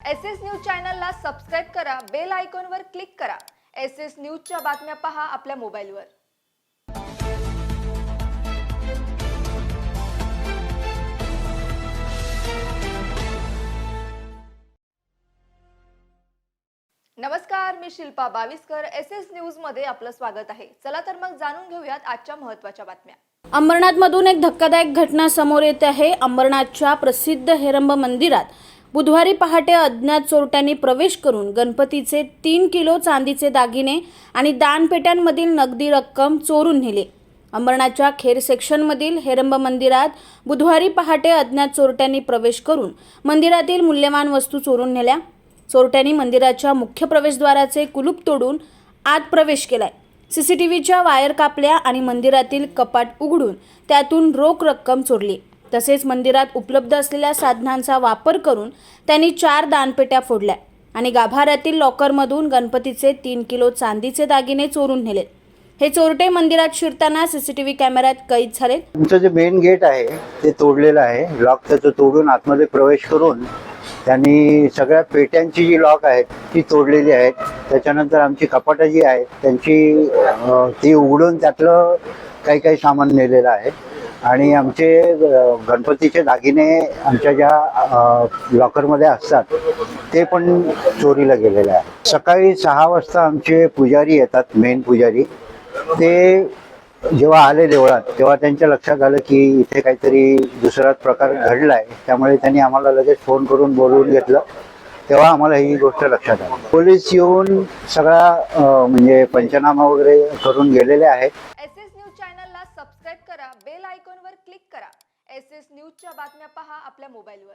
S S news चॅनलला subscribe करा bell आयकॉनवर क्लिक करा. एस एस न्यूजच्या बातम्या पहा आपल्या मोबाईलवर. नमस्कार मी शिल्पा बाविस्कर. एस एस न्यूजमध्ये आपलं स्वागत आहे. चला तर मग जाणून घेऊयात आजच्या महत्त्वाच्या बातम्या. अंबरनाथमधून एक धक्कादायक घटना समोर येत आहे. अंबरनाथच्या प्रसिद्ध हेरंब मंदिरात बुधवारी पहाटे अज्ञात चोरट्यांनी प्रवेश करून गणपतीचे तीन किलो चांदीचे दागिने आणि दानपेट्यांमधील नगदी रक्कम चोरून नेले. अंबरनाथच्या खेर सेक्शनमधील हेरंब मंदिरात बुधवारी पहाटे अज्ञात चोरट्यांनी प्रवेश करून मंदिरातील मूल्यवान वस्तू चोरून नेल्या. चोरट्यांनी मंदिराच्या मुख्य प्रवेशद्वाराचे कुलूप तोडून आत प्रवेश केलाय. सीसीटीव्हीच्या वायर कापल्या आणि मंदिरातील कपाट उघडून त्यातून रोख रक्कम चोरली. तसेच मंदिरात उपलब्ध असलेल्या साधनांचा वापर करून त्यांनी चार दानपेट्या फोडल्या आणि गाभाऱ्यातील लॉकरमधून गणपतीचे तीन किलो चांदीचे दागिने चोरून नेले. हे चोरटे मंदिरात शिरताना सीसीटीव्ही कॅमेऱ्यात कैद झाले. तुमचं जे मेन गेट आहे ते तोडलेलं आहे. लॉक त्याचं तोडून आतमध्ये प्रवेश करून त्यांनी सगळ्या पेट्यांची जी लॉक आहेत ती तोडलेली आहेत. त्याच्यानंतर आमची कपाटं जी आहेत त्यांची ती उघडून त्यातलं काही काही सामान नेलेलं आहे. आणि आमचे गणपतीचे दागिने आमच्या ज्या लॉकरमध्ये असतात ते पण चोरीला गेलेले आहे सकाळी सहा वाजता आमचे पुजारी येतात मेन पुजारी. ते जेव्हा आले देवळात तेव्हा त्यांच्या लक्षात आलं की इथे काहीतरी दुसराच प्रकार घडलाय. त्यामुळे त्यांनी आम्हाला लगेच फोन करून बोलवून घेतलं. तेव्हा आम्हाला ही गोष्ट लक्षात आली. पोलीस येऊन सगळा म्हणजे पंचनामा वगैरे करून गेलेले आहेत. एस एस न्यूज चॅनलला सबस्क्राईब करा बेल आयकॉनवर क्लिक करा. एस एस न्यूजच्या बातम्या पहा आपल्या मोबाईलवर.